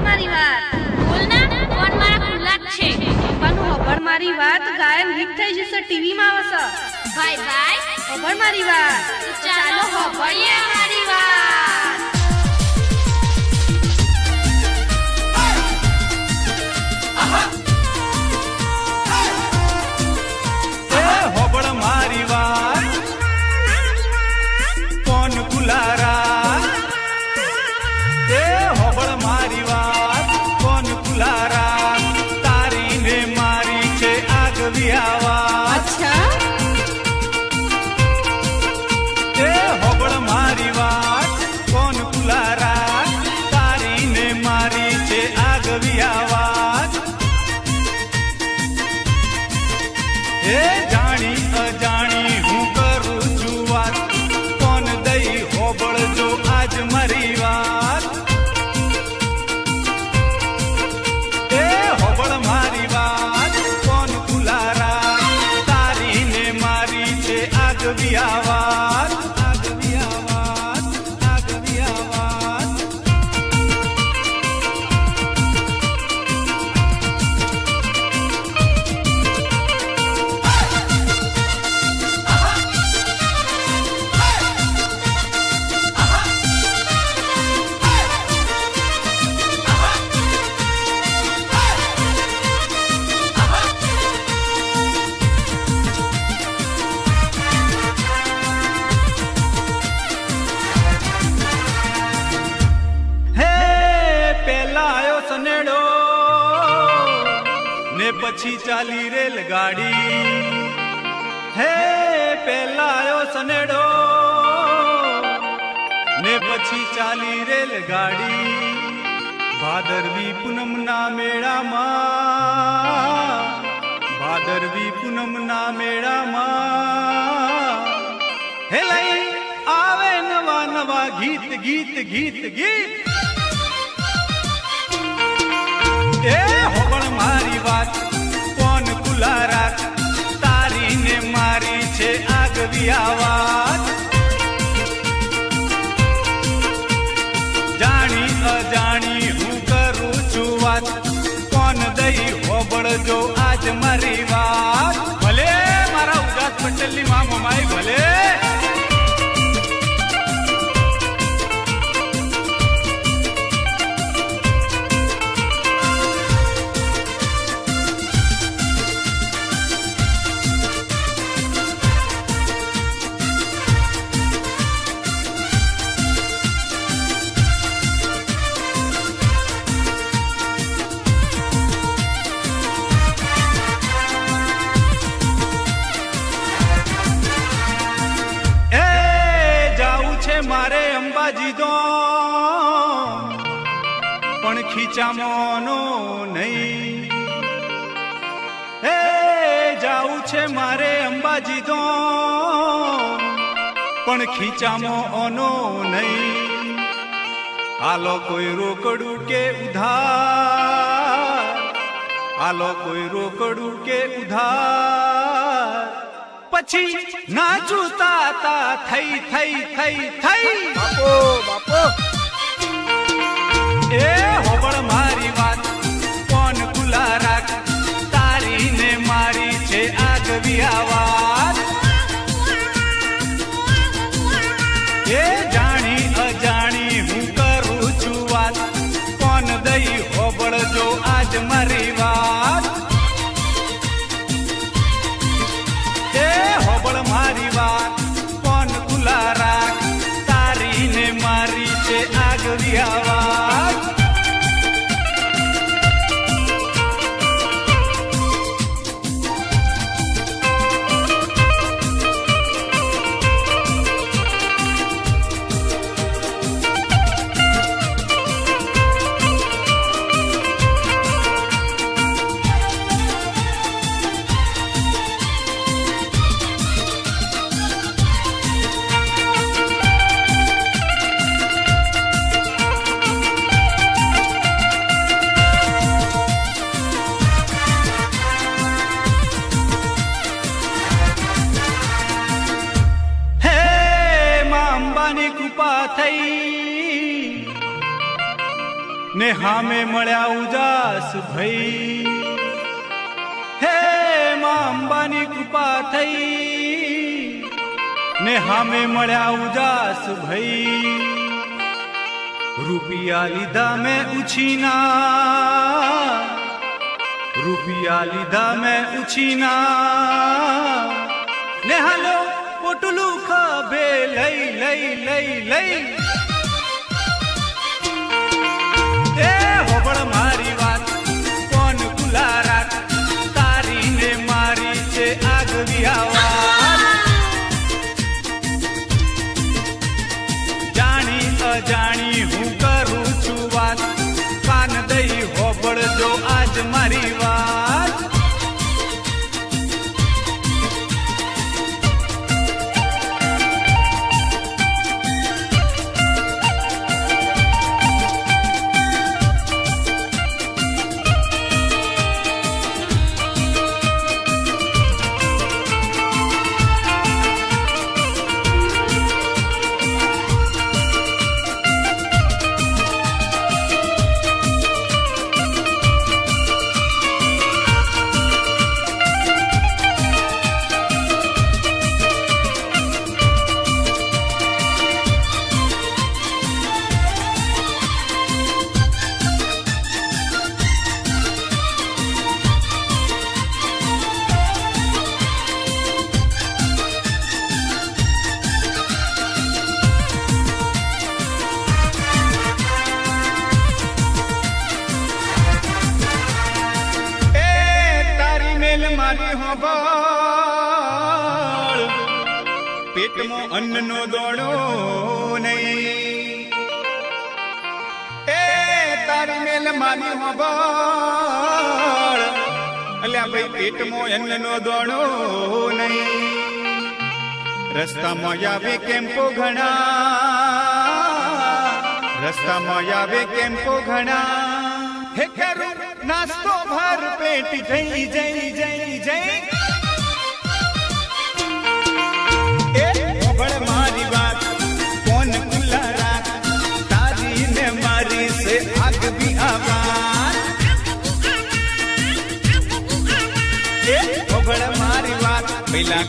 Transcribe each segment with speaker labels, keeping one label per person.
Speaker 1: મારી વાત
Speaker 2: મારા
Speaker 1: મારી ગાયન હિટ થઈ જશે ટીવીમાં આવશે
Speaker 2: ભાઈ
Speaker 1: ભાઈ મારી
Speaker 2: ચાલો હોભળીએ અમારી વાત
Speaker 3: પછી ચાલી રેલગાડી. હે પેલા આયો સનેડો. ને પછી ચાલી રેલગાડી. ભાદરવી પૂનમના મેળામાં, ભાદરવી પૂનમના મેળામાં. હે લઈ આવે નવા નવા ગીત ગીત ગીત ગીત. એ હોબળ મારી વાત કોણ રાખ તારી ને મારી છે આગવી આવાજ જાણી અજાણી હું કરું છું વાત, કોણ દઈ હોબળજો આજ મારી વાત. ભલે મારા ઉદાસ પટેલની માં પણ નહીં. હે જાવું છે મારે અંબાજી તો. પણ ખીચામાંનો નહીં. હાલો કોઈ રોકડું કે ઉધાર. હાલો કોઈ રોકડું કે ઉધાર. પછી ના જુતા થઈ થઈ થઈ થઈ.
Speaker 4: બાપો. રૂપિયા લીધા મેં ઉછીના. રૂપિયા લીધા મેં ઉછીના. ને હાલો, પોટલું ખભે લઈ લઈ લઈ લઈ ઘણા રસ્તામાં આવે કેમ્પો ઘણા હે કરું નાસ્તો ભર પેટ જઈ જઈ જઈ જઈ એ ખબર મારી વાત કોણ ખુલ્લા રાત તારી ને મારી સે આગ ભી આવાજ એ ખબર મારી વાત પેલા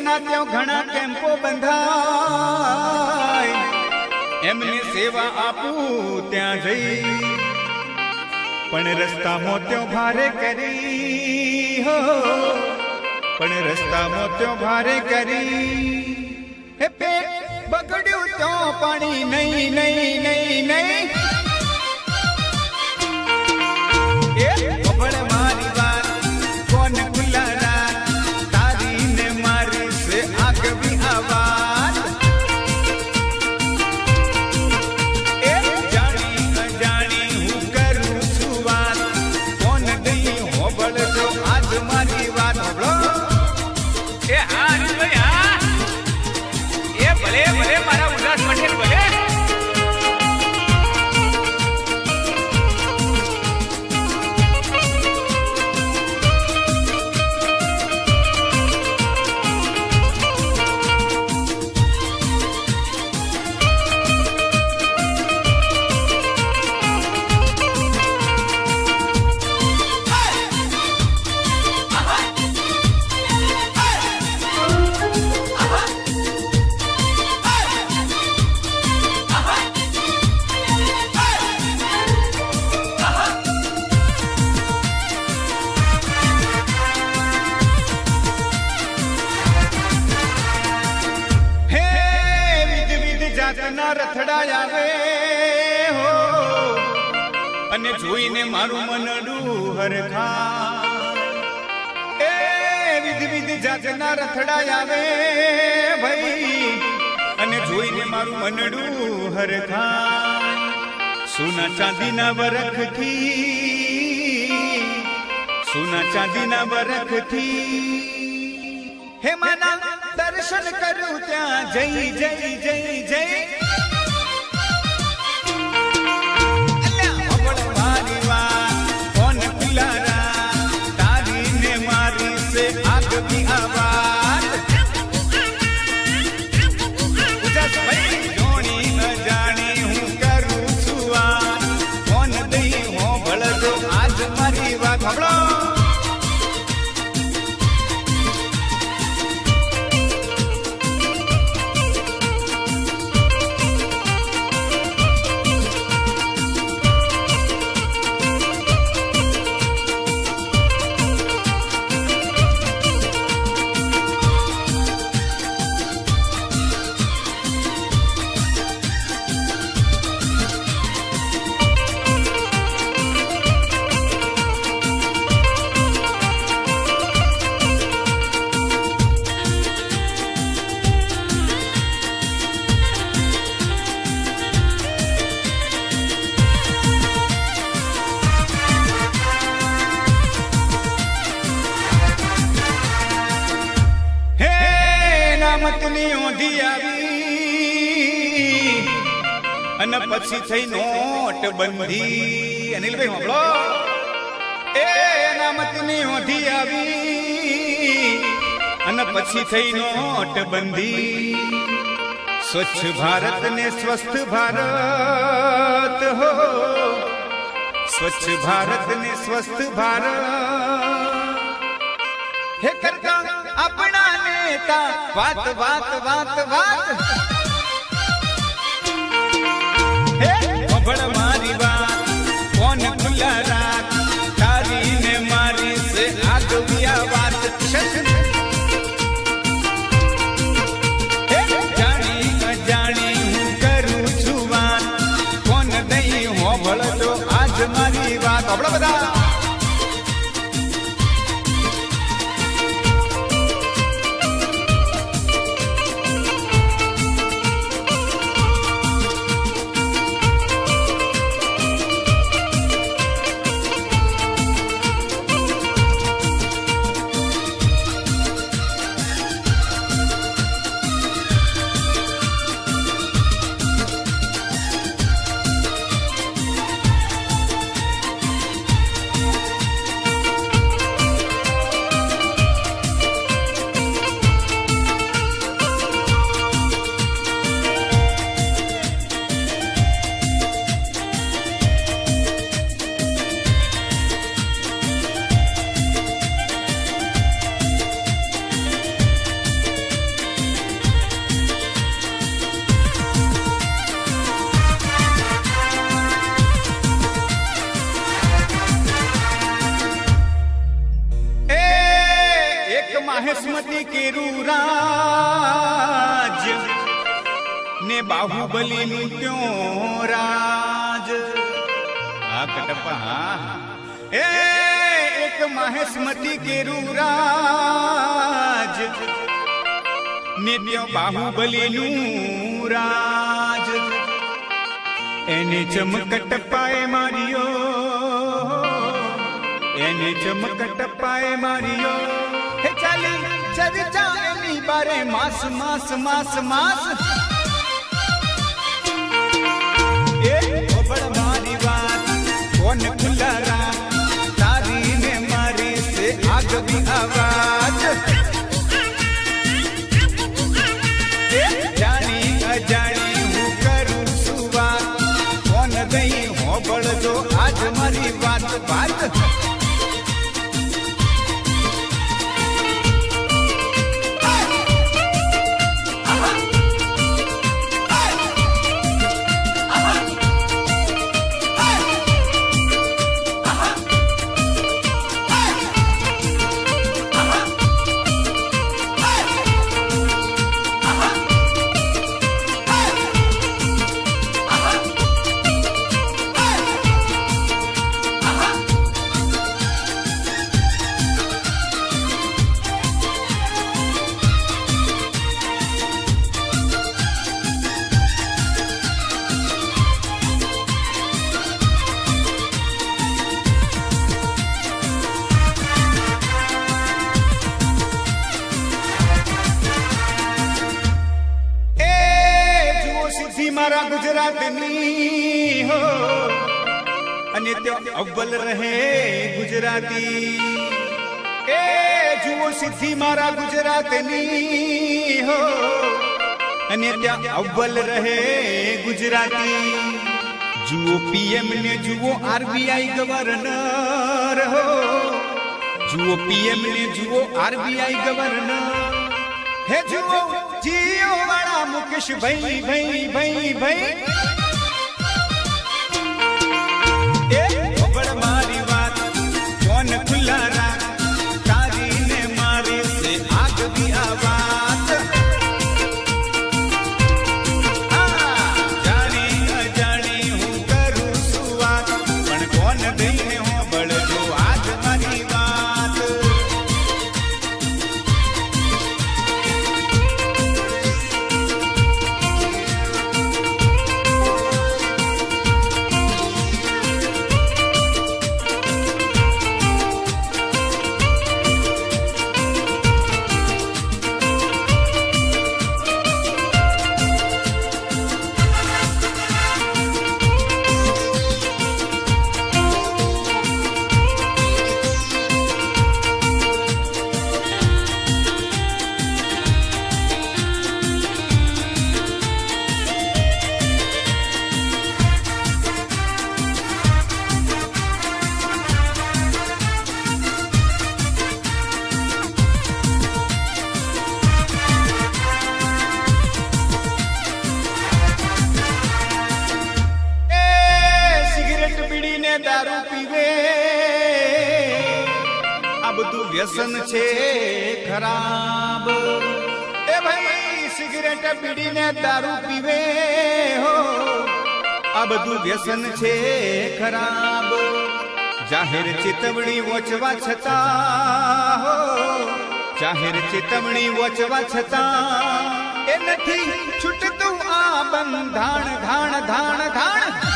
Speaker 4: સેવાના ત્યાં ઘણા કેમ્પો બંધાય. એમને સેવા આપું ત્યાં જઈ. પણ રસ્તામાં ત્યાં ભારે કરી, હો. પણ રસ્તામાં ત્યાં ભારે કરી. હે પેટ બગડ્યું તો પાણી, નહીં નહીં નહીં નહીં. જાતના રથડા આવે ભાઈ. અને જોઈને મારું મનડું હરખા સોના ચાંદીના વરખથી, સોના ચાંદીના વરખથી. હે માના દર્શન કરું ત્યાં જય જય જય જય. અને પછી થઈ નોટ બંધી અનિલભાઈ સાંભળો એ નામતની ઓઢી આવી. અને પછી થઈ નોટ બંધી સ્વચ્છ ભારત ને સ્વસ્થ ભારત, હો. સ્વચ્છ ભારત ને સ્વસ્થ ભારત. હે કરતા આપણા નેતા, વાત વાત વાત વાત. હે? અભળ મારી બાહુબલી રાજ. એને ચમકટ પાય માર્યો. એને ચમકટ પાય માર્યો. હે ચાલી ચર્ચા એની બારે માસ માસ માસ માસ. એ ખબર મારી વાત કોન ખુલ્લા તારી ને મારી સે આગવી આવાજ હોબળજો આજ મારી વાત વાત અવ્વલ રહે ગુજરાતી. એ જુઓ સિદ્ધિ મારા ગુજરાતની, હો. અને ત્યાં અવ્વલ રહે ગુજરાતી. જુઓ પીએમ ને જુઓ આરબીઆઈ ગવર્નર, હો. જુઓ પીએમ ને જુઓ આરબીઆઈ ગવર્નર. હે જુઓ જીઓ વાળા મુકેશ ભાઈ ભાઈ ભાઈ ભાઈ. બધું વ્યસન છે ખરાબ. જાહેર ચેતવણી વોચવા છતાં, હો, જાહેર ચેતવણી વોચવા છતાં, એ નથી છૂટતું આ બંધાણ, ધાણ ધાણ ધાણ.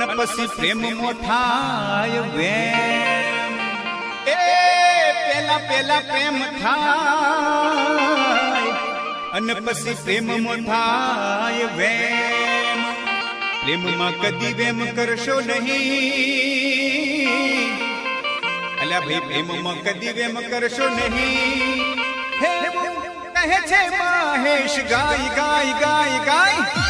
Speaker 4: અને પછી પ્રેમ મોઠાય વેમ એ પેલા પેલા પ્રેમ થાય અન પછી પ્રેમ મોઠાય વેમ પ્રેમમાં કદી વેમ કરશો નહીં અલ્યા ભાઈ પ્રેમમાં કદી વેમ કરશો નહીં હે કહે છે મહેશ ગાય ગાય ગાય ગાય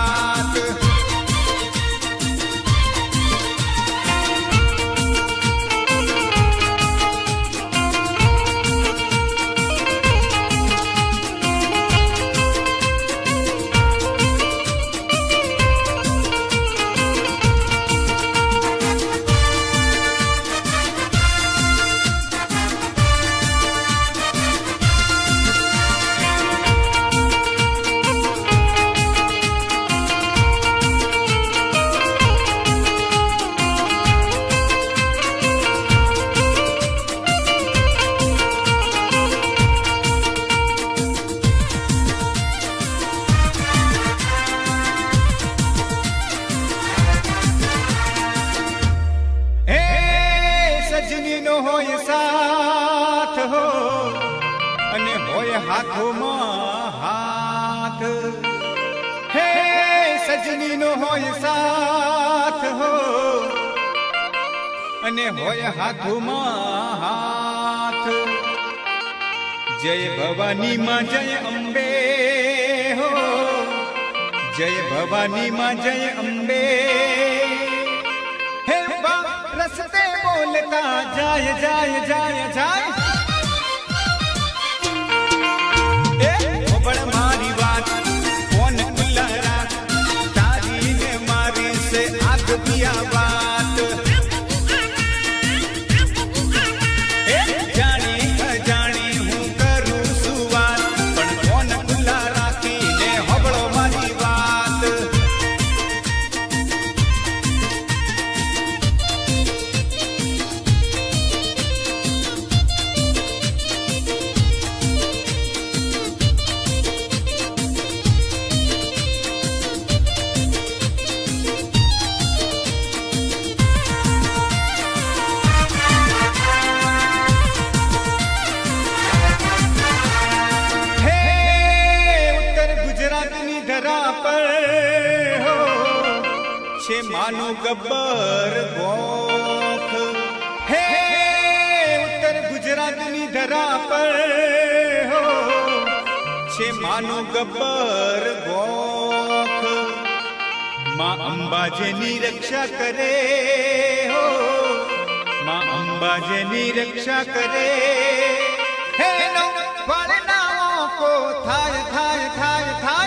Speaker 4: હોય સાથ હો, અને હોય હાથમાં હાથ. હે સજનીનો હોય સાથ હો, અને હોય હાથોમાં હાથ. જય ભવાની માં જય અંબે હો, જય ભવાની માં જય અંબે રસ્તે બોલતા જાય જાય જાય જેની રક્ષા કરે હો. માં અંબા જેની રક્ષા કરે. હે નો વળનાઓ કો થાય થાય થાય થાય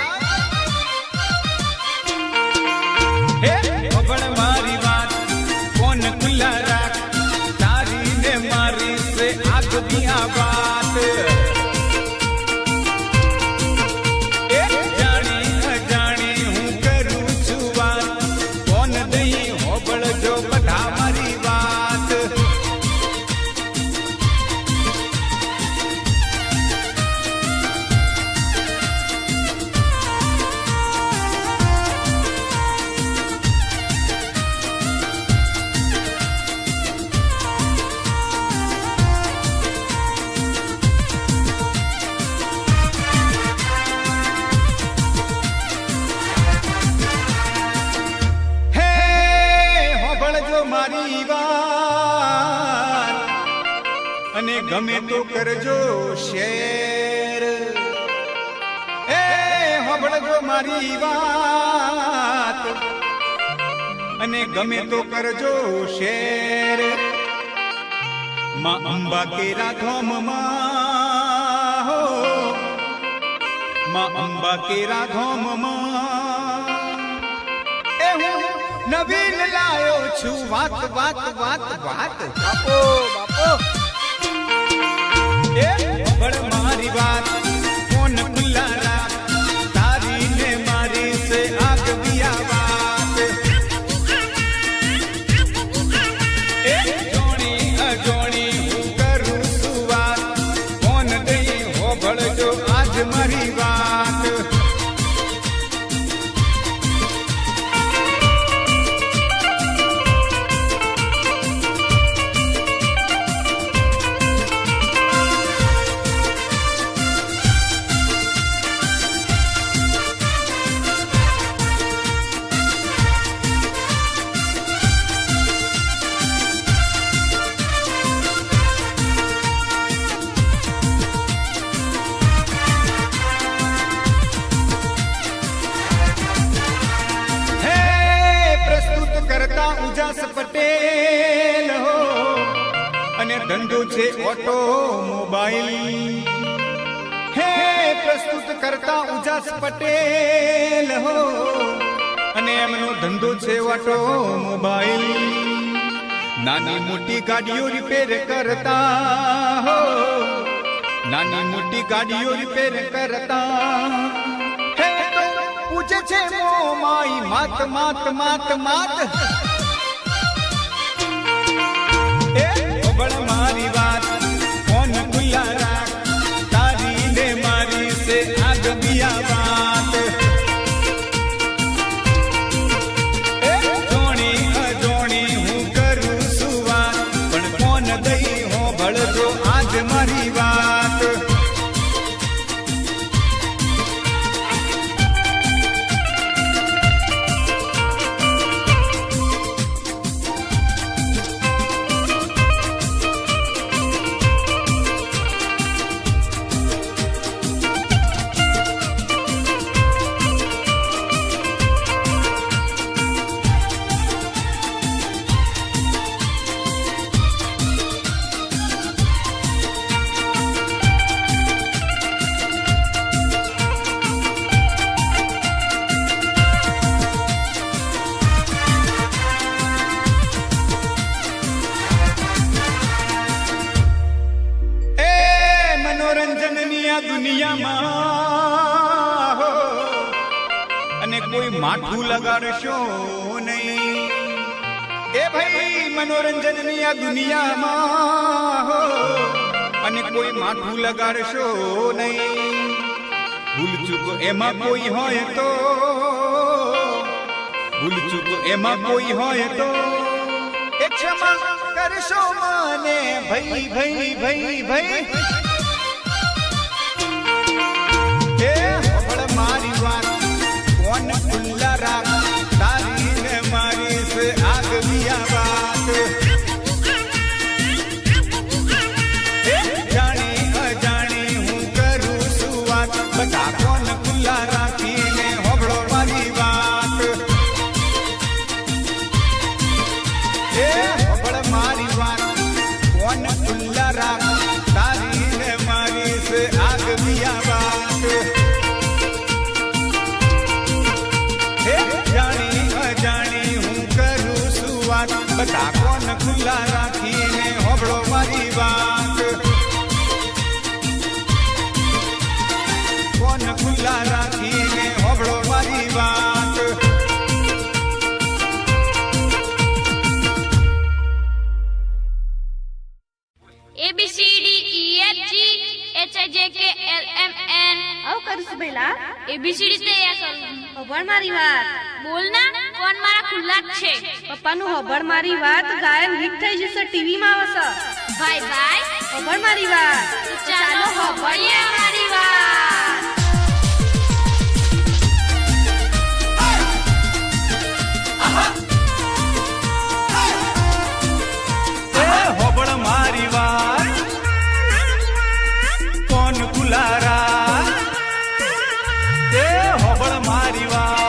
Speaker 4: અને ગમે તો કરજો શેર. એ હોભળજો મારી વાત. અને ગમે તો કરજો શેર. માં અંબા કેરા ધોમમાં હો. માં અંબા કેરા ધોમમાં. એ હું નવીન લાયો છું. વાત વાત વાત વાત.
Speaker 5: બાપો બાપો.
Speaker 4: બળ મારી વાત ફોન ખુલ્લા ધંધો છે ઓટો મોબાઈલ. નાની મોટી ગાડીઓ રિપેર કરતા હો. નાની મોટી ગાડીઓ રિપેર કરતા. પૂછે છે મો માઈ, માત માત માત માત. એ ઓગળ મારી વાત. લગાડશો નહીં. એ ભાઈ મનોરંજનની આ દુનિયામાં હો, અને કોઈ માથું લગાડશો નહીં. ભૂલ ચૂક એમાં કોઈ હોય તો. ભૂલ ચૂક એમાં કોઈ હોય તો. એ ક્ષમા કરશો માને ભાઈ ભાઈ ભાઈ ભાઈ. મારી વાત. કોણ ખુલ્લા રાખ મારી વાત. બોલ પપ્પાનું મારી વાત ગાયબ હિટ થઈ જશે ટીવી માં આવશે. બાય બાય હબળ મારી વાત. ચાલો હબળીએ મારી વાત.
Speaker 1: હોબળ મારી વાત.
Speaker 3: દુલારા
Speaker 1: તે હોબળ મારી વાત.